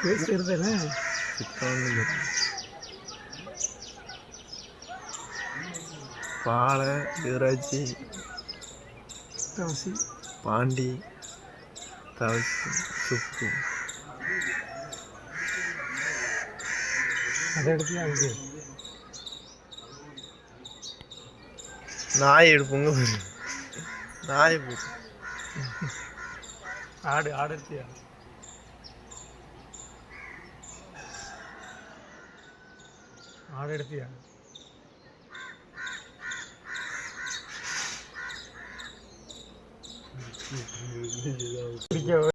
பேசுறதுனே பாலை தவசி பாண்டி எடுத்து அங்கே நாய் எடுப்புங்க. நாய் போட்டு ஆடு ஆடு எடுத்தியா ஆடு எடுத்தியா Где вы?